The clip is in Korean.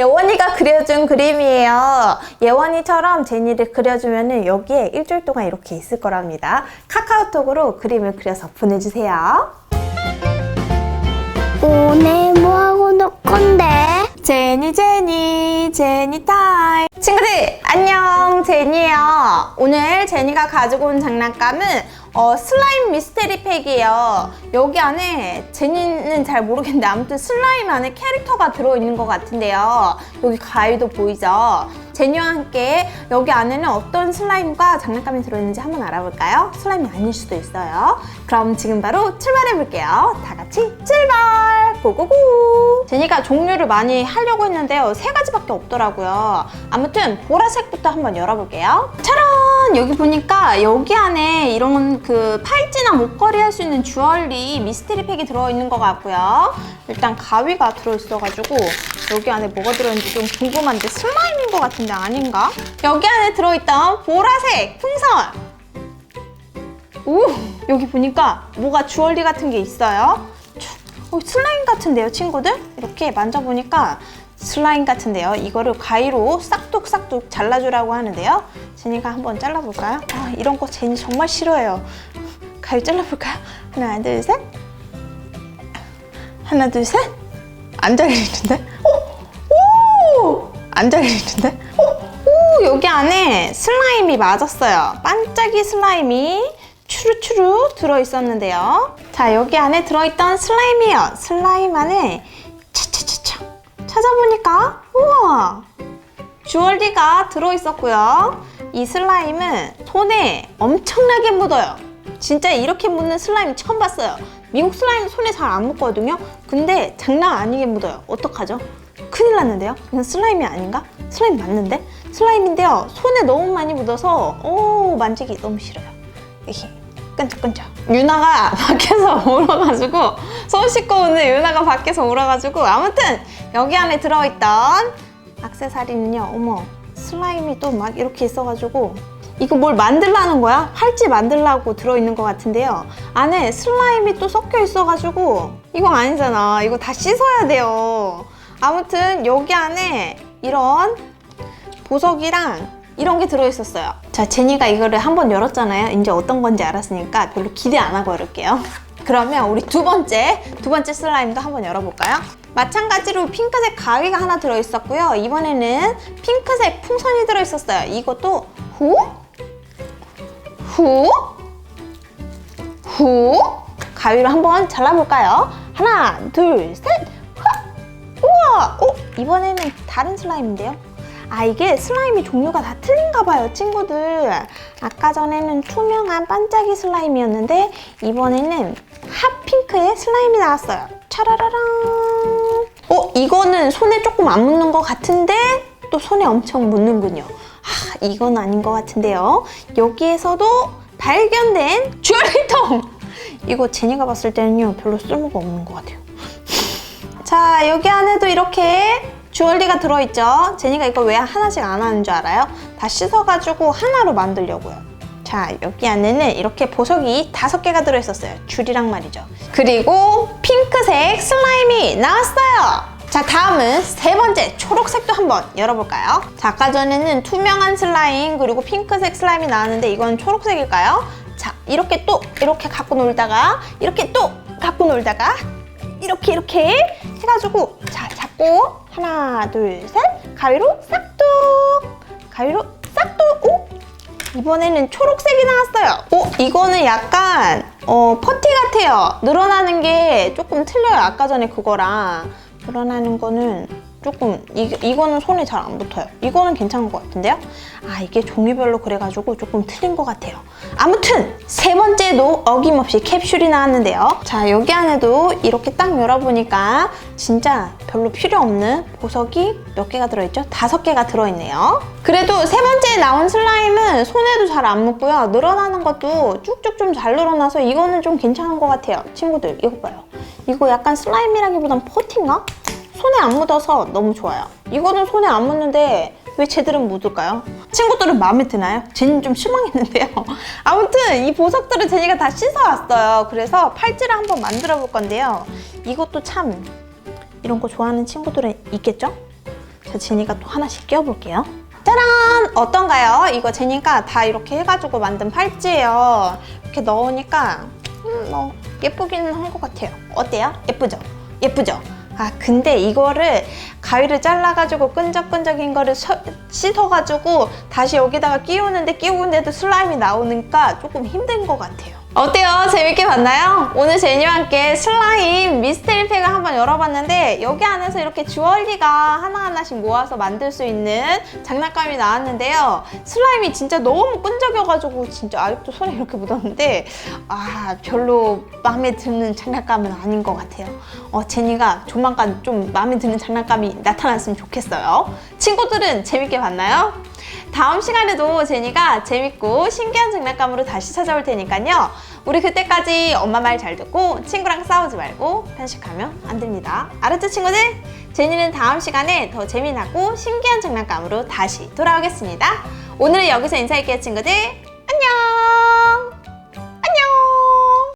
예원이가 그려준 그림이에요. 예원이처럼 제니를 그려주면 여기에 일주일 동안 이렇게 있을 거랍니다. 카카오톡으로 그림을 그려서 보내주세요. 오늘 뭐하고 놀 건데? 제니 제니 제니 타임 오늘 제니가 가지고 온 장난감은 어, 슬라임 미스테리 팩이에요. 여기 안에 제니는 잘 모르겠는데 아무튼 슬라임 안에 캐릭터가 들어있는 것 같은데요. 여기 가위도 보이죠? 제니와 함께 여기 안에는 어떤 슬라임과 장난감이 들어있는지 한번 알아볼까요? 슬라임이 아닐 수도 있어요. 그럼 지금 바로 출발해 볼게요. 다 같이 출발 고고고. 제니가 종류를 많이 하려고 했는데요. 세 가지밖에 없더라고요. 아무튼 보라색부터 한번 열어볼게요. 짜란! 여기 보니까 여기 안에 이런 그 팔찌나 목걸이 할 수 있는 주얼리 미스테리 팩이 들어있는 것 같고요. 일단 가위가 들어있어가지고 여기 안에 뭐가 들어있는지 좀 궁금한데 슬라임인 것 같은데 아닌가? 여기 안에 들어있던 보라색 풍선! 오 여기 보니까 뭐가 주얼리 같은 게 있어요 어, 슬라임 같은데요 친구들? 이렇게 만져보니까 슬라임 같은데요 이거를 가위로 싹둑싹둑 잘라주라고 하는데요 제니가 한번 잘라볼까요? 아, 이런 거 제니 정말 싫어해요 가위 잘라볼까요? 하나 둘 셋 하나 둘 셋 안 잘리는데? 오! 오! 안 잘리는데? 오! 오! 여기 안에 슬라임이 맞았어요 반짝이 슬라임이 추루추루 들어있었는데요. 자, 여기 안에 들어있던 슬라임이에요. 슬라임 안에 차차차차 찾아보니까 우와 주얼리가 들어있었고요. 이 슬라임은 손에 엄청나게 묻어요. 진짜 이렇게 묻는 슬라임 처음 봤어요. 미국 슬라임 손에 잘 안 묻거든요. 근데 장난 아니게 묻어요. 어떡하죠? 큰일 났는데요? 이건 슬라임이 아닌가? 슬라임 맞는데? 슬라임인데요. 손에 너무 많이 묻어서 오 만지기 너무 싫어요. 끈적끈적. 유나가 밖에서 울어가지고 손 씻고 오는 유나가 밖에서 울어가지고 아무튼 여기 안에 들어있던 악세사리는요. 어머 슬라임이 또 막 이렇게 있어가지고 이거 뭘 만들라는 거야? 팔찌 만들라고 들어있는 것 같은데요. 안에 슬라임이 또 섞여 있어가지고 이건 아니잖아. 이거 다 씻어야 돼요. 아무튼 여기 안에 이런 보석이랑 이런 게 들어있었어요. 자, 제니가 이거를 한번 열었잖아요. 이제 어떤 건지 알았으니까 별로 기대 안 하고 열을게요. 그러면 우리 두 번째, 두 번째 슬라임도 한번 열어볼까요? 마찬가지로 핑크색 가위가 하나 들어있었고요. 이번에는 핑크색 풍선이 들어있었어요. 이것도 후, 후, 후 가위로 한번 잘라볼까요? 하나, 둘, 셋, 하! 우와! 어? 이번에는 다른 슬라임인데요? 아 이게 슬라임이 종류가 다 틀린가 봐요 친구들. 아까 전에는 투명한 반짝이 슬라임이었는데 이번에는 핫핑크의 슬라임이 나왔어요. 차라라랑. 어 이거는 손에 조금 안 묻는 것 같은데 또 손에 엄청 묻는군요. 아 이건 아닌 것 같은데요. 여기에서도 발견된 주얼리통! 이거 제니가 봤을 때는요 별로 쓸모가 없는 것 같아요. 자 여기 안에도 이렇게 주얼리가 들어있죠 제니가 이거 왜 하나씩 안 하는 줄 알아요? 다 씻어가지고 하나로 만들려고요 자 여기 안에는 이렇게 보석이 다섯 개가 들어있었어요 줄이랑 말이죠 그리고 핑크색 슬라임이 나왔어요 자 다음은 세 번째 초록색도 한번 열어볼까요? 자 아까 전에는 투명한 슬라임 그리고 핑크색 슬라임이 나왔는데 이건 초록색일까요? 자 이렇게 또 이렇게 갖고 놀다가 이렇게 또 갖고 놀다가 이렇게 이렇게 해가지고 자 잡고 하나 둘 셋. 가위로 싹둑. 가위로 싹둑. 오. 이번에는 초록색이 나왔어요. 오 이거는 약간 어 퍼티 같아요. 늘어나는 게 조금 틀려요. 아까 전에 그거랑. 늘어나는 거는 조금 이, 이거는 손에 잘 안 붙어요. 이거는 괜찮은 것 같은데요? 아 이게 종류별로 그래가지고 조금 틀린 것 같아요. 아무튼 세 번째도 어김없이 캡슐이 나왔는데요. 자 여기 안에도 이렇게 딱 열어보니까 진짜 별로 필요 없는 보석이 몇 개가 들어있죠? 다섯 개가 들어있네요. 그래도 세 번째에 나온 슬라임은 손에도 잘 안 묻고요. 늘어나는 것도 쭉쭉 좀 잘 늘어나서 이거는 좀 괜찮은 것 같아요. 친구들 이거 봐요. 이거 약간 슬라임이라기보단 포티인가? 손에 안 묻어서 너무 좋아요. 이거는 손에 안 묻는데 왜 쟤들은 묻을까요? 친구들은 마음에 드나요? 쟤는 좀 실망했는데요. 아무튼 이 보석들을 제니가 다 씻어왔어요. 그래서 팔찌를 한번 만들어 볼 건데요. 이것도 참 이런 거 좋아하는 친구들은 있겠죠? 그래서 제니가 또 하나씩 끼워볼게요. 짜란! 어떤가요? 이거 제니가 다 이렇게 해가지고 만든 팔찌예요. 이렇게 넣으니까 음, 뭐 예쁘기는 한 것 같아요. 어때요? 예쁘죠? 예쁘죠? 아 근데 이거를 가위를 잘라가지고 끈적끈적인 거를 서- 씻어가지고 다시 여기다가 끼우는데 끼우는데도 슬라임이 나오니까 조금 힘든 것 같아요. 어때요? 재밌게 봤나요? 오늘 제니와 함께 슬라임 미스테리 팩을 한번 열어봤는데 여기 안에서 이렇게 주얼리가 하나하나씩 모아서 만들 수 있는 장난감이 나왔는데요. 슬라임이 진짜 너무 끈적여가지고 진짜 아직도 손에 이렇게 묻었는데 아 별로 마음에 드는 장난감은 아닌 것 같아요. 어, 제니가 조만간 좀 마음에 드는 장난감이 나타났으면 좋겠어요. 친구들은 재밌게 봤나요? 다음 시간에도 제니가 재밌고 신기한 장난감으로 다시 찾아올 테니까요. 우리 그때까지 엄마 말 잘 듣고 친구랑 싸우지 말고 편식하면 안 됩니다. 알았죠, 친구들? 제니는 다음 시간에 더 재미나고 신기한 장난감으로 다시 돌아오겠습니다. 오늘은 여기서 인사할게요, 친구들. 안녕!